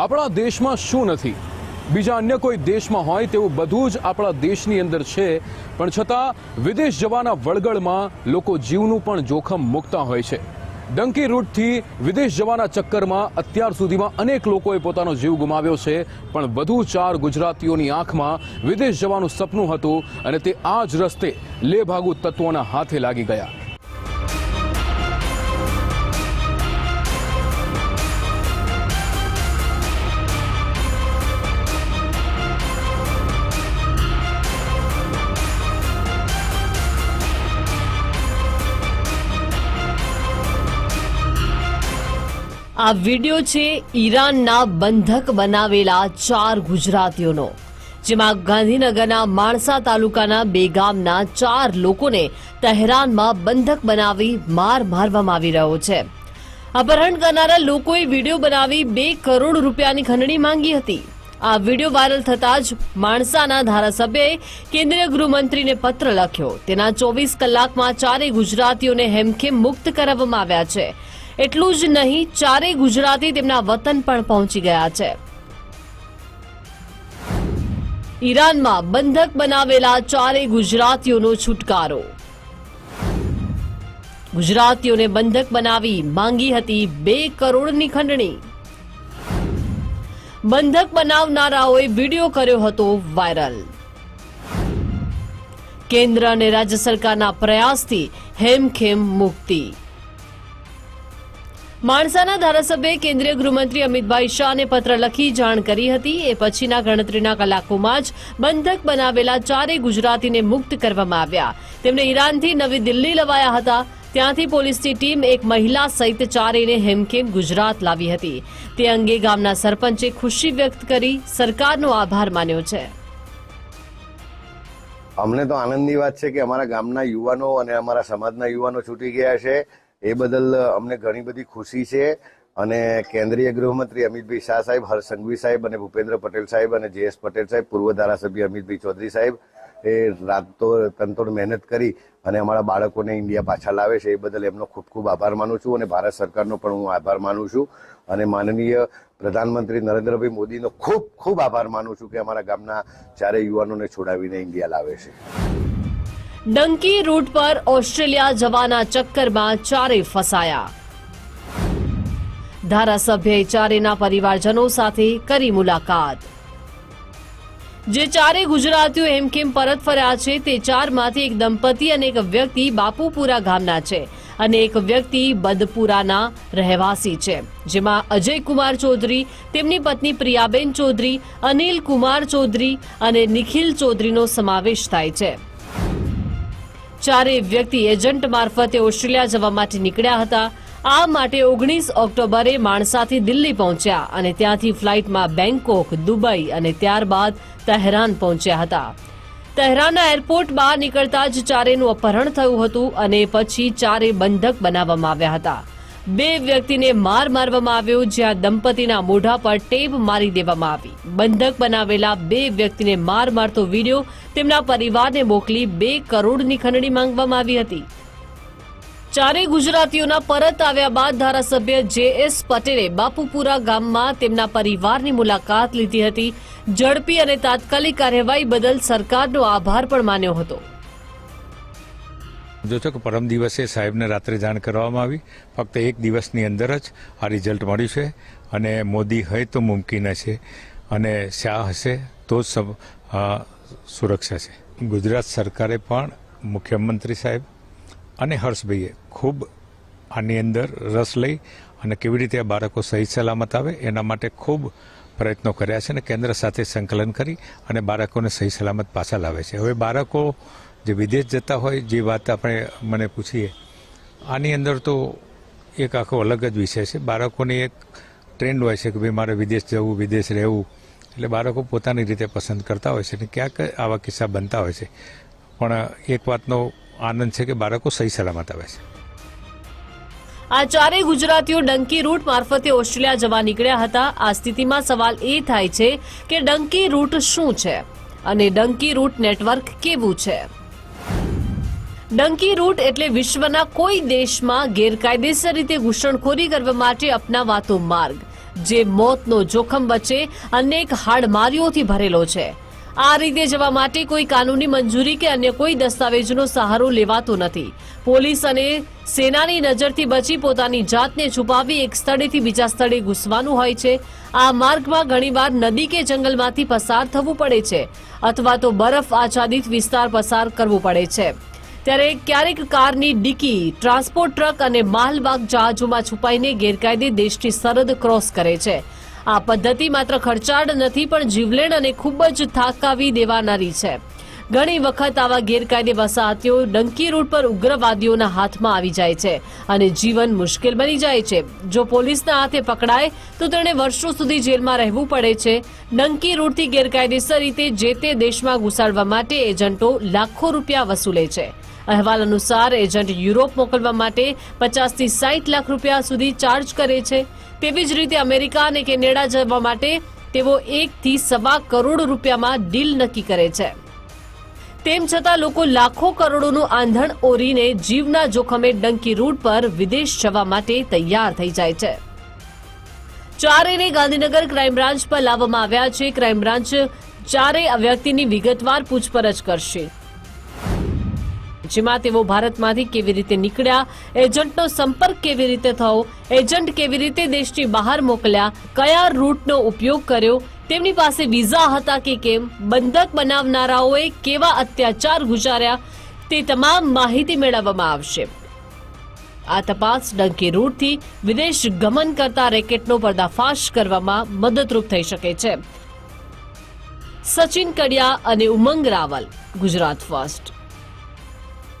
આપણા દેશમાં શું નથી? બીજા અન્ય કોઈ દેશમાં હોય તેવું બધું જ આપણા દેશની અંદર છે. પણ છતાં, વિદેશ જવાના વળગળમાં લોકો જીવનું પણ જોખમ મૂકતા હોય છે. ડંકી રૂટથી વિદેશ જવાના ચક્કરમાં અત્યાર સુધીમાં અનેક લોકોએ પોતાનો જીવ ગુમાવ્યો છે. પણ વધુ ચાર ગુજરાતીઓની આંખમાં વિદેશ જવાનું સપનું હતું અને તે આ જ રસ્તે લેભાગુ તત્વોના હાથે લાગી ગયા. આ વિડિયો છે ઈરાનના બંધક બનાવેલા ચાર ગુજરાતીઓનો, જેમાં ગાંધીનગરના માણસા તાલુકાના બે ગામના ચાર લોકોને તહેરાનમાં બંધક બનાવી માર મારવામાં આવી રહ્યો છે. અપહરણ કરનારા લોકોએ વીડિયો બનાવી બે કરોડ રૂપિયાની ખંડણી માંગી હતી. આ વીડિયો વાયરલ થતા જ માણસાના ધારાસભ્યએ કેન્દ્રીય ગૃહમંત્રીને પત્ર લખ્યો. તેના ચોવીસ કલાકમાં ચારેય ગુજરાતીઓને હેમખેમ મુક્ત કરાવવામાં આવ્યા છે. એટલું જ નહીં, ચારેય ગુજરાતી તેમના વતન પણ પહોંચી ગયા છે. ઈરાનમાં બંધક બનાવેલા ચારેય ગુજરાતીઓનો છુટકારો. ગુજરાતીઓને બંધક બનાવી માંગી હતી બે કરોડની ખંડણી. બંધક બનાવનારાઓએ વીડિયો કર્યો હતો વાયરલ. કેન્દ્ર અને રાજ્ય સરકારના પ્રયાસથી હેમખેમ મુક્તિ. માણસાના ધારાસભ્યે કેન્દ્રીય ગૃહમંત્રી અમિતભાઈ શાહને પત્ર લખી જાણ કરી હતી. એ પછીના ગણતરીના કલાકોમાં જ બંધક બનાવેલા ચારેય ગુજરાતીને મુક્ત કરવામાં આવ્યા. તેમને ઈરાનથી નવી દિલ્હી લવાયા હતા. ત્યાંથી પોલીસની ટીમ એક મહિલા સહિત ચારેયને હેમખેમ ગુજરાત લાવી હતી. તે અંગે ગામના સરપંચે ખુશી વ્યક્ત કરી સરકારનો આભાર માન્યો છે. અમને તો આનંદની વાત છે કે અમારા ગામના યુવાનો અને અમારા સમાજના યુવાનો છૂટી ગયા છે. એ બદલ અમને ઘણી બધી ખુશી છે. અને કેન્દ્રીય ગૃહમંત્રી અમિતભાઈ શાહ સાહેબ, હર્ષ સંઘવી સાહેબ અને ભૂપેન્દ્ર પટેલ સાહેબ અને જે એસ પટેલ સાહેબ, પૂર્વ ધારાસભ્ય અમિતભાઈ ચૌધરી સાહેબ, એ રાતો તનતોડ મહેનત કરી અને અમારા બાળકોને ઇન્ડિયા પાછા લાવે છે, એ બદલ એમનો ખૂબ ખૂબ આભાર માનું છું અને ભારત સરકારનો પણ હું આભાર માનું છું. અને માનનીય પ્રધાનમંત્રી નરેન્દ્રભાઈ મોદીનો ખૂબ ખૂબ આભાર માનું છું કે અમારા ગામના ચારે યુવાનોને છોડાવીને ઇન્ડિયા લાવે છે. ડંકી રૂટ પર ઓસ્ટ્રેલિયા જવાના ચક્કરમાં ચારે ફસાયા. ધારાસભ્યએ ચારેના પરિવારજનો સાથે કરી મુલાકાત. જે ચારે ગુજરાતીઓ હેમખેમ પરત ફર્યા છે તે ચારમાંથી એક દંપતી અને એક વ્યક્તિ બાપુપુરા ગામના છે અને એક વ્યક્તિ બદપુરાના રહેવાસી છે, જેમાં અજય કુમાર ચૌધરી, તેમની પત્ની પ્રિયાબેન ચૌધરી અનિલ કુમાર ચૌધરી અને નિખિલ ચૌધરીનો સમાવેશ થાય છે. ચારેય વ્યક્તિ એજન્ટ મારફતે ઓસ્ટ્રેલિયા જવા માટે નીકળ્યા હતા. આ માટે ઓગણીસ ઓક્ટોબરે માણસાથી દિલ્હી પહોંચ્યા અને ત્યાંથી ફ્લાઇટમાં બેંકોક દુબઈ અને ત્યારબાદ તહેરાન પહોંચ્યા હતા. તહેરાનના એરપોર્ટ બહાર નીકળતા જ ચારેનું અપહરણ થયું હતું અને પછી ચારે બંધક બનાવવામાં આવ્યા હતા. બે વ્યક્તિને માર મારવામાં આવ્યો જ્યાં દંપતીના મોઢા પર ટેપ મારી દેવામાં આવી. બંધક બનાવેલા બે વ્યક્તિને માર મારતો વીડિયો તેમના પરિવારને મોકલી બે કરોડની ખંડણી માંગવામાં આવી હતી. ચારેય ગુજરાતીઓના પરત આવ્યા બાદ ધારાસભ્ય જે એસ પટેલે બાપુપુરા ગામમાં તેમના પરિવારની મુલાકાત લીધી હતી. ઝડપી અને તાત્કાલિક કાર્યવાહી બદલ સરકારનો આભાર પણ માન્યો હતો. જો છો કે પરમ દિવસે સાહેબને રાત્રે જાણ કરવામાં આવી. ફક્ત એક દિવસની અંદર જ આ રિઝલ્ટ મળ્યું છે અને મોદી હોય તો મુમકિન છે અને શાહ હશે તો જ સુરક્ષા છે. ગુજરાત સરકારે પણ મુખ્યમંત્રી સાહેબ અને હર્ષભાઈએ ખૂબ આની અંદર રસ લઈ અને કેવી રીતે આ બાળકો સહી સલામત આવે એના માટે ખૂબ પ્રયત્નો કર્યા છે અને કેન્દ્ર સાથે સંકલન કરી અને બાળકોને સહી સલામત પાછા લાવે છે. હવે બાળકો જે વિદેશ જતા હોય, જે વાત આપણે મને પૂછીએ, આની અંદર તો એક આખો અલગ જ વિષય છે. બાળકોની એક ટ્રેન્ડ હોય છે કે ભાઈ મારે વિદેશ જવું, વિદેશ રહેવું, એટલે બાળકો પોતાની રીતે પસંદ કરતા હોય છે અને ક્યાંક આવા કિસ્સા બનતા હોય છે. પણ એક વાતનો આનંદ છે કે બાળકો સહી સલામત આવે છે. આ ચારેય ગુજરાતીઓ ડંકી રૂટ મારફતે ઓસ્ટ્રેલિયા જવા નીકળ્યા હતા. આ સ્થિતિમાં સવાલ એ થાય છે કે ડંકી રૂટ શું છે? અને ડંકી રૂટ નેટવર્ક કેવું છે? ડંકી રૂટ એટલે વિશ્વના કોઈ દેશમાં ગેરકાયદેસર રીતે ઘૂસણખોરી કરવા માટે અપનાવાતો માર્ગ, જે મોતનો જોખમ વચ્ચે અનેક હાડમારીઓથી ભરેલો છે. આ રીતે જવા માટે કોઈ કાનૂની મંજૂરી કે અન્ય કોઈ દસ્તાવેજનો સહારો લેવાતો નથી. પોલીસ અને સેનાની નજરથી બચી પોતાની જાતને છુપાવી એક સ્થળેથી બીજા સ્થળે ઘૂસવાનું હોય છે. આ માર્ગમાં ઘણીવાર નદી કે જંગલમાંથી પસાર થવું પડે છે, અથવા તો બરફ આચ્છાદિત વિસ્તાર પસાર કરવું પડે છે. ત્યારે ક્યારેક કારની ડીકી ટ્રાન્સપોર્ટ ટ્રક અને માલવાહક જહાજોમાં છુપાઈને ગેરકાયદે દેશની સરહદ ક્રોસ કરે છે. આ પદ્ધતિ માત્ર ખર્ચાળ નથી, પણ જીવલેણ અને ખૂબ જ થાકાવી દેવાનારી છે. ઘણી વખત આવા ગેરકાયદે વસાહતીઓ ડંકી રૂટ પર ઉગ્રવાદીઓના હાથમાં આવી જાય છે અને જીવન મુશ્કેલ બની જાય છે. જો પોલીસના હાથે પકડાય, તો તેણે વર્ષો સુધી જેલમાં રહેવું પડે છે. ડંકી રૂટથી ગેરકાયદેસર રીતે જે તે દેશમાં ઘુસાડવા માટે એજન્ટો લાખો રૂપિયા વસૂલે છે. અહેવાલ અનુસાર એજન્ટ યુરોપ મોકલવા માટે પચાસથી સાઠ લાખ રૂપિયા સુધી ચાર્જ કરે છે. તેવી જ રીતે અમેરિકા અને કેનેડા જવા માટે તેઓ એકથી સવા કરોડ રૂપિયામાં ડીલ નક્કી કરે છે. તેમ છતાં લોકો લાખો કરોડોનું આંધણ ઓરીને જીવના જોખમે ડંકી રૂટ પર વિદેશ જવા માટે તૈયાર થઈ જાય છે. ચારેયને ગાંધીનગર ક્રાઇમ બ્રાન્ચ પર લાવવામાં આવ્યા છે. ક્રાઇમ બ્રાન્ચ ચારેય વ્યક્તિની વિગતવાર પૂછપરછ કરશે. જેમાં તેઓ ભારતમાંથી કેવી રીતે નીકળ્યા, એજન્ટનો સંપર્ક કેવી રીતે થયો, એજન્ટ કેવી રીતે દેશની બહાર મોકલ્યા, કયા રૂટનો ઉપયોગ કર્યો, તેમની પાસે વિઝા હતા કે કેમ, બંધક બનાવનારાઓએ કેવા અત્યાચાર ગુજાર્યા, તે તમામ માહિતી મેળવવામાં આવશે. આ તપાસ ડંકી રૂટથી વિદેશ ગમન કરતા રેકેટનો પર્દાફાશ કરવામાં મદદરૂપ થઈ શકે છે. સચિન કડિયા અને ઉમંગ રાવલ, ગુજરાત ફર્સ્ટ.